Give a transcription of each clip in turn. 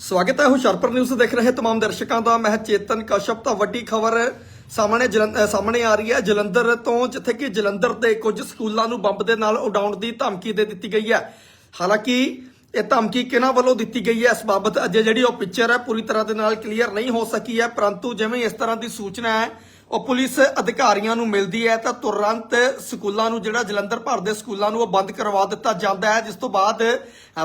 ਸਵਾਗਤ ਹੈ ਹੁਸ਼ਿਆਰਪੁਰ ਨਿਊਜ਼ ਦੇਖ ਰਹੇ तमाम ਦਰਸ਼ਕਾਂ ਦਾ ਮੈਂ ਚੇਤਨ ਕਸ਼ਪ ਤਾਂ ਵੱਡੀ ਖਬਰ ਸਾਹਮਣੇ ਜਲੰ- ਅਹ ਸਾਹਮਣੇ ਆ ਰਹੀ ਹੈ ਜਲੰਧਰ ਤੋਂ ਜਿੱਥੇ ਕਿ ਜਲੰਧਰ ਦੇ ਕੁਝ ਸਕੂਲਾਂ ਨੂੰ ਬੰਬ ਦੇ ਨਾਲ ਉਡਾਉਣ ਦੀ ਧਮਕੀ ਦੇ ਦਿੱਤੀ ਗਈ ਹੈ ਹਾਲਾਂਕਿ ਇਹ ਧਮਕੀ ਕਿਹਨਾਂ ਵੱਲੋਂ ਦਿੱਤੀ ਗਈ ਹੈ ਇਸ ਬਾਬਤ ਅਜੇ ਜਿਹੜੀ ਉਹ ਪਿਕਚਰ ਹੈ ਪੂਰੀ ਤਰ੍ਹਾਂ ਦੇ ਨਾਲ ਕਲੀਅਰ ਨਹੀਂ ਹੋ ਸਕੀ ਹੈ ਪਰੰਤੂ ਜਿਵੇਂ ਹੀ ਇਸ ਤਰ੍ਹਾਂ ਦੀ ਸੂਚਨਾ ਹੈ ਉਹ ਪੁਲਿਸ ਅਧਿਕਾਰੀਆਂ ਨੂੰ ਮਿਲਦੀ ਹੈ ਤਾਂ ਤੁਰੰਤ ਸਕੂਲਾਂ ਨੂੰ ਜਿਹੜਾ ਜਲੰਧਰ ਭਰ ਦੇ ਸਕੂਲਾਂ ਨੂੰ ਉਹ ਬੰਦ ਕਰਵਾ ਦਿੱਤਾ ਜਾਂਦਾ ਹੈ, ਜਿਸ ਤੋਂ ਬਾਅਦ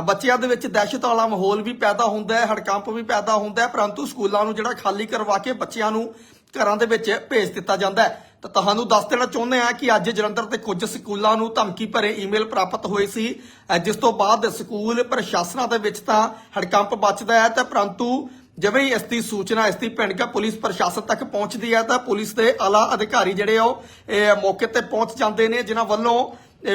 ਬੱਚਿਆਂ ਦੇ ਵਿੱਚ ਦਹਿਸ਼ਤ ਵਾਲਾ ਮਾਹੌਲ ਵੀ ਪੈਦਾ ਹੁੰਦਾ ਹੈ, ਹੜਕੰਪ ਵੀ ਪੈਦਾ ਹੁੰਦਾ ਹੈ, ਪਰੰਤੂ ਸਕੂਲਾਂ ਨੂੰ ਜਿਹੜਾ ਖਾਲੀ ਕਰਵਾ ਕੇ ਬੱਚਿਆਂ ਨੂੰ ਘਰਾਂ ਦੇ ਵਿੱਚ ਭੇਜ ਦਿੱਤਾ ਜਾਂਦਾ ਹੈ। ਤਾਂ ਤੁਹਾਨੂੰ ਦੱਸ ਦੇਣਾ ਚਾਹੁੰਦੇ ਹਾਂ ਕਿ ਅੱਜ ਜਲੰਧਰ ਦੇ ਕੁਝ ਸਕੂਲਾਂ ਨੂੰ ਧਮਕੀ ਭਰੇ ਈਮੇਲ ਪ੍ਰਾਪਤ ਹੋਏ ਸੀ ਜਿਸ ਤੋਂ ਬਾਅਦ ਸਕੂਲ ਪ੍ਰਸ਼ਾਸਨਾਂ ਦੇ ਵਿੱਚ ਤਾਂ ਹੜਕੰਪ ਬਚਦਾ ਹੈ, ਤਾਂ ਪਰੰਤੂ ਜਿਵੇਂ ਹੀ ਇਸ ਦੀ ਸੂਚਨਾ, ਇਸ ਦੀ ਭਿੰਡਕਾ ਪੁਲਿਸ ਪ੍ਰਸ਼ਾਸਨ ਤੱਕ ਪਹੁੰਚਦੀ ਹੈ, ਤਾਂ ਪੁਲਿਸ ਦੇ ਆਲਾ ਅਧਿਕਾਰੀ ਜਿਹੜੇ ਉਹ ਮੌਕੇ ਤੇ ਪਹੁੰਚ ਜਾਂਦੇ ਨੇ, ਜਿਨ੍ਹਾਂ ਵੱਲੋਂ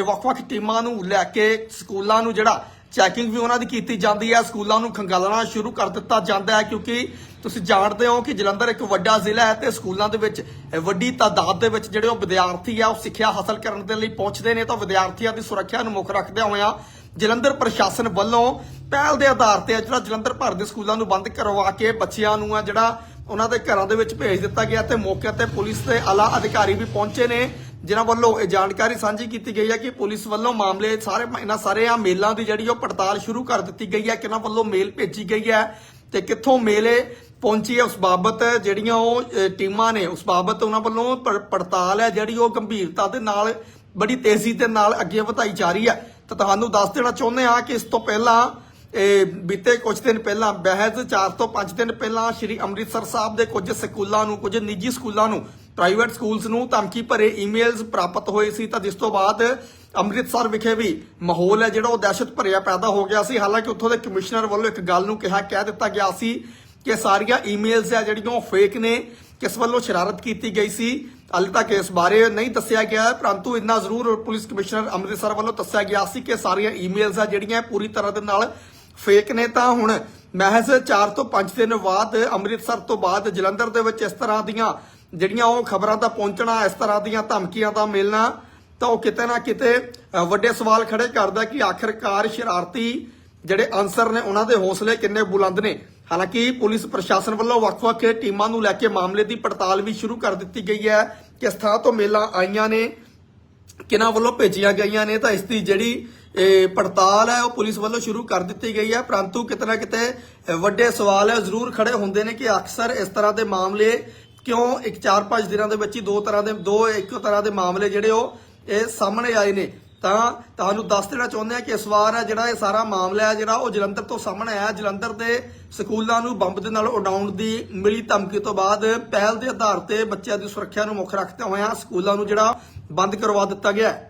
ਵੱਖ-ਵੱਖ ਟੀਮਾਂ ਨੂੰ ਲੈ ਕੇ ਸਕੂਲਾਂ ਨੂੰ ਜਿਹੜਾ ਚੈਕਿੰਗ ਵੀ ਉਹਨਾਂ ਦੀ ਕੀਤੀ ਜਾਂਦੀ ਹੈ, ਸਕੂਲਾਂ ਨੂੰ ਖੰਗਾਲਣਾ ਸ਼ੁਰੂ ਕਰ ਦਿੱਤਾ ਜਾਂਦਾ ਹੈ, ਕਿਉਂਕਿ ਤੁਸੀਂ ਜਾਣਦੇ ਹੋ ਕਿ ਜਲੰਧਰ ਇੱਕ ਵੱਡਾ ਜ਼ਿਲ੍ਹਾ ਹੈ ਤੇ ਸਕੂਲਾਂ ਦੇ ਵਿੱਚ ਵੱਡੀ ਤਾਦਾਦ ਦੇ ਵਿੱਚ ਜਿਹੜੇ ਉਹ ਵਿਦਿਆਰਥੀ ਆ, ਉਹ ਸਿੱਖਿਆ ਹਾਸਲ ਕਰਨ ਦੇ ਲਈ ਪਹੁੰਚਦੇ ਨੇ, ਤਾਂ ਵਿਦਿਆਰਥੀਆਂ ਦੀ ਸੁਰੱਖਿਆ ਨੂੰ ਮੁੱਖ ਰੱਖਦਿਆਂ ਹੋਇਆਂ ਜਲੰਧਰ ਪ੍ਰਸ਼ਾਸਨ ਵੱਲੋਂ ਪਹਿਲ ਦੇ ਆਧਾਰ ਤੇ ਜਿਹੜਾ ਜਲੰਧਰ ਭਰ ਦੇ ਸਕੂਲਾਂ ਨੂੰ ਬੰਦ ਕਰਵਾ ਕੇ ਬੱਚਿਆਂ ਨੂੰ ਆ ਜਿਹੜਾ ਉਹਨਾਂ ਦੇ ਘਰਾਂ ਦੇ ਵਿੱਚ ਭੇਜ ਦਿੱਤਾ ਗਿਆ ਤੇ ਮੌਕੇ ਤੇ ਪੁਲਿਸ ਦੇ ਆਲਾ ਅਧਿਕਾਰੀ ਵੀ ਪਹੁੰਚੇ ਨੇ, ਜਿਨ੍ਹਾਂ ਵੱਲੋਂ ਇਹ ਜਾਣਕਾਰੀ ਸਾਂਝੀ ਕੀਤੀ ਗਈ ਹੈ ਕਿ ਪੁਲਿਸ ਵੱਲੋਂ ਮਾਮਲੇ ਸਾਰੇ ਇਹਨਾਂ ਸਾਰੇ ਆ ਮੇਲਾਂ ਦੀ ਜਿਹੜੀ ਉਹ ਪੜਤਾਲ ਸ਼ੁਰੂ ਕਰ ਦਿੱਤੀ ਗਈ ਹੈ ਕਿਹਨਾਂ ਵੱਲੋਂ ਮੇਲ ਭੇਜੀ ਗਈ ਹੈ ਤੇ ਕਿੱਥੋਂ ਮੇਲੇ ਪਹੁੰਚੀ ਹੈ ਉਸ ਬਾਬਤ ਜਿਹੜੀਆਂ ਉਹ ਟੀਮਾਂ ਨੇ, ਉਸ ਬਾਬਤ ਉਹਨਾਂ ਵੱਲੋਂ ਪੜਤਾਲ ਹੈ ਜਿਹੜੀ ਉਹ ਗੰਭੀਰਤਾ ਦੇ ਨਾਲ, ਬੜੀ ਤੇਜ਼ੀ ਦੇ ਨਾਲ ਅੱਗੇ ਵਧਾਈ ਜਾ ਰਹੀ ਹੈ ਤਾਂ ਤੁਹਾਨੂੰ ਦੱਸ ਦੇਣਾ ਚਾਹੁੰਦੇ ਹਾਂ ਕਿ ਇਸ ਤੋਂ ਪਹਿਲਾਂ, ਇਹ ਬੀਤੇ ਕੁਝ ਦਿਨ ਪਹਿਲਾਂ ਬਹਿਜ਼ 4 ਤੋਂ 5 ਦਿਨ ਪਹਿਲਾਂ ਸ਼੍ਰੀ ਅੰਮ੍ਰਿਤਸਰ ਸਾਹਿਬ ਦੇ ਕੁਝ ਸਕੂਲਾਂ ਨੂੰ, ਕੁਝ ਨਿੱਜੀ ਸਕੂਲਾਂ ਨੂੰ ਪ੍ਰਾਈਵੇਟ ਸਕੂਲਸ ਨੂੰ ਧਮਕੀ ਭਰੇ ਈਮੇਲਸ ਪ੍ਰਾਪਤ ਹੋਏ ਸੀ। ਤਾਂ ਜਿਸ ਤੋਂ ਬਾਅਦ ਅੰਮ੍ਰਿਤਸਰ ਵਿਖੇ ਵੀ ਮਾਹੌਲ ਹੈ ਜਿਹੜਾ ਉਹ ਦਹਿਸ਼ਤ ਭਰਿਆ ਪੈਦਾ ਹੋ ਗਿਆ ਸੀ। ਹਾਲਾਂਕਿ ਉੱਥੋਂ ਦੇ ਕਮਿਸ਼ਨਰ ਵੱਲੋਂ ਇੱਕ ਗੱਲ ਨੂੰ ਕਿਹਾ, ਕਹਿ ਦਿੱਤਾ ਗਿਆ ਸੀ ਕਿ ਸਾਰੀਆਂ ਈਮੇਲਸ ਆ ਜਿਹੜੀਆਂ ਉਹ ਫੇਕ ਨੇ, ਕਿਸ ਵੱਲੋਂ ਸ਼ਰਾਰਤ ਕੀਤੀ ਗਈ ਸੀ? ਹਾਲੇ ਤੱਕ ਇਸ ਬਾਰੇ ਨਹੀਂ ਦੱਸਿਆ ਗਿਆ ਪਰੰਤੂ ਇੰਨਾ ਜ਼ਰੂਰ ਪੁਲਿਸ ਕਮਿਸ਼ਨਰ ਅੰਮ੍ਰਿਤਸਰ ਵੱਲੋਂ ਦੱਸਿਆ ਗਿਆ ਸੀ ਕਿ ਸਾਰੀਆਂ ਈਮੇਲਸ ਆ ਜਿਹੜੀਆਂ ਪੂਰੀ ਤਰ੍ਹਾਂ ਦੇ ਨਾਲ ਫੇਕ ਨੇ। ਤਾਂ ਹੁਣ ਮਹਿਜ਼ 4 ਤੋਂ 5 ਦਿਨ ਬਾਅਦ ਅੰਮ੍ਰਿਤਸਰ ਤੋਂ ਬਾਅਦ ਜਲੰਧਰ ਦੇ ਵਿੱਚ ਇਸ ਤਰ੍ਹਾਂ ਦੀਆਂ ਜਿਹੜੀਆਂ ਉਹ ਖਬਰਾਂ ਦਾ ਪਹੁੰਚਣਾ, ਇਸ ਤਰ੍ਹਾਂ ਦੀਆਂ ਧਮਕੀਆਂ ਦਾ ਮਿਲਣਾ, ਤਾਂ ਉਹ ਕਿਤੇ ਨਾ ਕਿਤੇ ਵੱਡੇ ਸਵਾਲ ਖੜੇ ਕਰਦਾ ਕਿ ਆਖਿਰਕਾਰ ਸ਼ਰਾਰਤੀ ਜਿਹੜੇ ਅਨਸਰ ਨੇ, ਉਹਨਾਂ ਦੇ ਹੌਸਲੇ ਕਿੰਨੇ ਬੁਲੰਦ ਨੇ। ਹਾਲਾਂਕਿ ਪੁਲਿਸ ਪ੍ਰਸ਼ਾਸਨ ਵੱਲੋਂ ਵੱਖ-ਵੱਖ ਟੀਮਾਂ ਨੂੰ ਲੈ ਕੇ ਮਾਮਲੇ ਦੀ ਪੜਤਾਲ ਵੀ ਸ਼ੁਰੂ ਕਰ ਦਿੱਤੀ ਗਈ ਹੈ ਕਿਸ ਥਾਂ ਤੋਂ ਮੇਲਾਂ ਆਈਆਂ ਨੇ, ਕਿਹਨਾਂ ਵੱਲੋਂ ਭੇਜੀਆਂ ਗਈਆਂ ਨੇ, ਤਾਂ ਇਸ ਦੀ ਜਿਹੜੀ ਇਹ ਪੜਤਾਲ ਹੈ ਉਹ ਪੁਲਿਸ ਵੱਲੋਂ ਸ਼ੁਰੂ ਕਰ ਦਿੱਤੀ ਗਈ ਹੈ। ਪਰੰਤੂ ਕਿਤੇ ਨਾ ਕਿਤੇ ਵੱਡੇ ਸਵਾਲ ਹੈ, ਜ਼ਰੂਰ ਖੜੇ ਹੁੰਦੇ ਨੇ ਕਿ ਅਕਸਰ ਇਸ ਤਰ੍ਹਾਂ ਦੇ ਮਾਮਲੇ ਕਿਉਂ ਇੱਕ 4-5 ਦਿਨਾਂ ਦੇ ਵਿੱਚ ਹੀ ਦੋ ਤਰ੍ਹਾਂ ਦੇ, ਦੋ ਇੱਕੋ ਤਰ੍ਹਾਂ ਦੇ ਮਾਮਲੇ ਜਿਹੜੇ ਉਹ, ਇਹ ਸਾਹਮਣੇ ਆਏ ਨੇ। ਤਾਂ ਤੁਹਾਨੂੰ ਦੱਸ ਦੇਣਾ ਚਾਹੁੰਦੇ ਆ ਕਿ ਇਸ ਵਾਰ ਜਿਹੜਾ ਇਹ ਸਾਰਾ ਮਾਮਲਾ ਹੈ, ਜਿਹੜਾ ਉਹ ਜਲੰਧਰ ਤੋਂ ਸਾਹਮਣੇ ਆਇਆ। ਜਲੰਧਰ ਦੇ ਸਕੂਲਾਂ ਨੂੰ ਬੰਬ ਦੇ ਨਾਲ ਉਡਾਉਣ ਦੀ ਮਿਲੀ ਧਮਕੀ ਤੋਂ ਬਾਅਦ ਪਹਿਲ ਦੇ ਆਧਾਰ ਤੇ ਬੱਚਿਆਂ ਦੀ ਸੁਰੱਖਿਆ ਨੂੰ ਮੁੱਖ ਰੱਖਦੇ ਹੋਇਆਂ ਸਕੂਲਾਂ ਨੂੰ ਜਿਹੜਾ ਬੰਦ ਕਰਵਾ ਦਿੱਤਾ ਗਿਆ